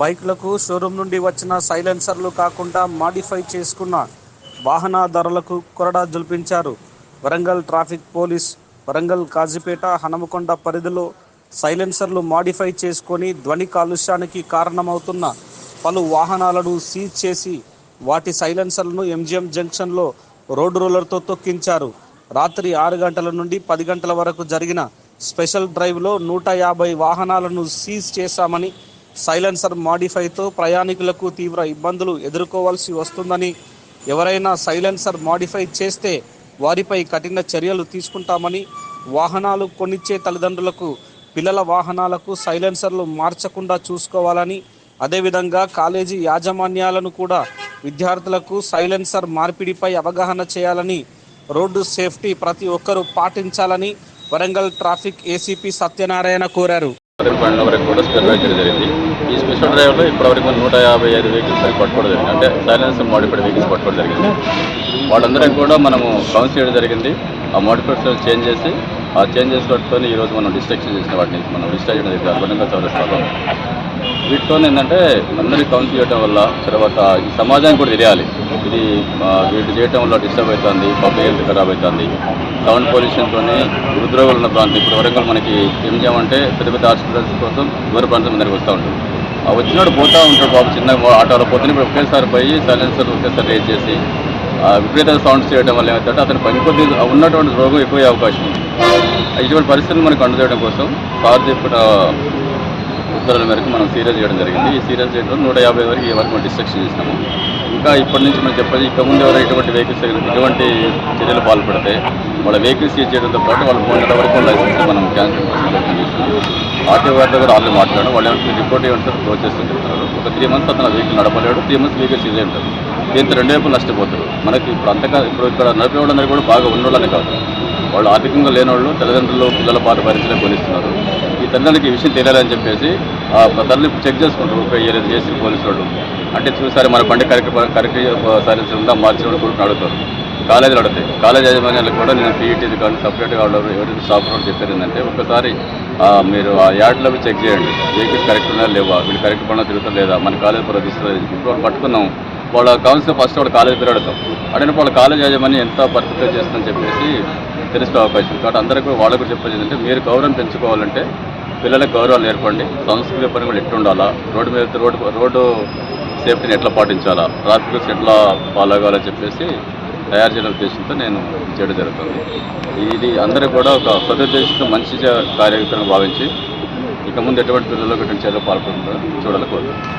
బైక్లకు showroom నుండి వచ్చిన సైలెన్సర్లు కాకుండా మాడిఫై చేసుకున్న వాహనదారులకు కొరడా జల్పించారు. వరంగల్ ట్రాఫిక్ పోలీస్ వరంగల్ కాజీపేట హనమకొండ పరిధిలో సైలెన్సర్లు మాడిఫై చేసుకొని ధ్వని కాలుష్యానికి కారణమవుతున్న పలు వాహనాలను సీజ్ చేసి వాటి సైలెన్సర్లను ఎంజిఎం జంక్షన్లో రోడ్డు రోలర్తో తొక్కించారు. రాత్రి ఆరు గంటల నుండి పది గంటల వరకు జరిగిన స్పెషల్ డ్రైవ్లో నూట యాభై వాహనాలను సీజ్ చేశామని సైలెన్సర్ మాడిఫైతో ప్రయాణికులకు తీవ్ర ఇబ్బందులు ఎదుర్కోవాల్సి వస్తుందని ఎవరైనా సైలెన్సర్ మాడిఫై చేస్తే వారిపై కఠిన చర్యలు తీసుకుంటామని వాహనాలు కొనిచ్చే తల్లిదండ్రులకు పిల్లల వాహనాలకు సైలెన్సర్లు మార్చకుండా చూసుకోవాలని అదేవిధంగా కాలేజీ యాజమాన్యాలను కూడా విద్యార్థులకు సైలెన్సర్ మార్పిడిపై అవగాహన చేయాలని రోడ్డు సేఫ్టీ ప్రతి ఒక్కరూ పాటించాలని వరంగల్ ట్రాఫిక్ ఏసీపీ సత్యనారాయణ కోరారు. పన్నెండు వరకు కూడా స్పెషల్ డ్రైవ్ జరిగింది. ఈ స్పెషల్ డ్రైవ్లో ఇప్పటివరకు నూట యాభై ఐదు వెహికల్స్ అవి పట్టుకోవడం జరిగింది. అంటే సైలెన్స్ మోడిఫైడ్ వెహికల్స్ పట్టుకోవడం జరిగింది. వాళ్ళందరం కూడా మనము కౌన్స్ చేయడం జరిగింది. ఆ మోడిఫికేషన్ చేంజ్ చేసి ఆ చేంజ్ పట్టుకొని ఈరోజు మనం డిస్ట్రక్షన్ చేసిన వాటిని మనం డిస్ట్రక్ట్ చేయడం జరిగింది. అర్బనంగా చౌరస్తాలో వీటితో ఏంటంటే అందరికీ కౌన్స్ చేయడం వల్ల తర్వాత ఈ సమాజానికి కూడా తెలియాలి. ఇది వీటి చేయటం వల్ల డిస్టర్బ్ అవుతుంది పబ్లిక్ హెల్త్ ఖరాబ్ అవుతుంది సౌండ్ పొల్యూషన్తో హృద్రోగులు ఉన్న ప్రాంతం ఇప్పుడు వరంగల్ మనకి ఏం చేయమంటే పెద్ద పెద్ద హాస్పిటల్స్ కోసం దూర ప్రాంతం దగ్గరికి వస్తూ ఉంటుంది. ఆ వచ్చినాడు పోతూ ఉంటాడు బాబు చిన్న ఆటోలో పోతే ఇప్పుడు ఒకేసారి పోయి సైలెన్సర్ ఒకేసారి రేజ్ చేసి ఆ, విపరీత సౌండ్స్ చేయడం వల్ల ఏమవుతుంటే అతను పని కొద్ది ఉన్నటువంటి రోగం ఎక్కువ అవకాశం ఉంది. ఇటువంటి పరిస్థితులు మనకు అందజేయడం కోసం సార్ చెప్పిన ఉత్తర్వుల మేరకు మనం సీరియస్ చేయడం జరిగింది. ఈ సీరియస్ చేయడంలో నూట యాభై వరకు ఈ వరకు మనం డిస్ట్రక్షన్ చేసినాము. ఇంకా ఇప్పటి నుంచి మనం చెప్పేది ఇక ముందు ఎవరైనా ఇటువంటి వెహికల్స్ ఎటువంటి చర్యలు పాల్పడితే వాళ్ళ వెహికల్స్ సీజ్ చేయడంతో పాటు వాళ్ళు ఫోన్ వరకు లైసెన్స్ మనం క్యాన్సిల్ కోసం ఆర్టీఓ గారితో కూడా ఆల్రెడీ మాట్లాడడం వాళ్ళు ఏమంటే రిపోర్ట్ ఏమంటారు క్లోజ్ చేస్తూ చెప్తున్నారు. ఒక త్రీ మంత్స్ అతను వెహికల్ నడపలేడు త్రీ మంత్స్ వెహికల్ సీజ్ ఉంటారు దీంతో రెండు వైపులు నష్టపోతారు. మనకి ఇప్పుడు అంతగా ఇప్పుడు ఇక్కడ నడిపే వాళ్ళందరూ కూడా బాగా ఉన్నోళ్ళని కాదు. వాళ్ళు ఆర్థికంగా లేని వాళ్ళు తల్లిదండ్రులు పిల్లల బాధ భరించలేక పోలిస్తున్నారు ఈ తల్లిదండ్రులకి ఈ విషయం తెలియాలని చెప్పేసి ఆ తల్లి చెక్ చేసుకుంటారు. ఒక ఏరియా చేసి పోలీసు వాళ్ళు. అంటే చూసారి మన బండి కరెక్ట్ కరెక్ట్ సర్వీస్ ఉందా మార్చిన కూడా అడుగుతారు. కాలేజీలు అడుగుతాయి కాలేజ్ యాజమాన్యాలకు కూడా నేను పీఈటీది కానీ సపరేట్గా వాళ్ళు ఎవరైతే స్టాఫ్ వాళ్ళు చెప్పారు ఏంటంటే ఒకసారి మీరు ఆ యార్డ్లో చెక్ చేయండి. వెహికల్స్ కరెక్ట్ ఉన్నా లేవా? వీళ్ళు కరెక్ట్ పడినా తిరుగుతా లేదా? మన కాలేజ్ కూడా తీసుకోలేదు ఇప్పుడు వాళ్ళు పట్టుకున్నాం. వాళ్ళ కౌన్సిల్ ఫస్ట్ వాళ్ళు కాలేజ్ పేరు అడుగుతాం. అడిగిన వాళ్ళ కాలేజ్ యాజమాన్యం ఎంత పర్ఫెక్ట్గా చేస్తుందని చెప్పేసి తెలుసుకునే అవకాశం. కాబట్టి అందరికీ వాళ్ళకు చెప్పేది ఏంటంటే మీరు గౌరవం పెంచుకోవాలంటే పిల్లలకు గౌరవం నేర్పండి. సంస్కృతి పని కూడా ఎట్లా ఉండాలా? రోడ్డు మీద రోడ్డు రోడ్డు సేఫ్టీని ఎట్లా పాటించాలా? ట్రాఫిక్ రూల్స్ ఎట్లా ఫాలో చెప్పేసి తయారు చేయడం ఉద్దేశంతో నేను చేయడం జరుగుతుంది. ఇది అందరూ కూడా ఒక సదుద్దేశంతో మంచి కార్యక్రమం భావించి ఇక ముందు ఎటువంటి పిల్లలు ఎటువంటి చర్యలు పాల్పడుతుందో చూడాలి కోరుతున్నాను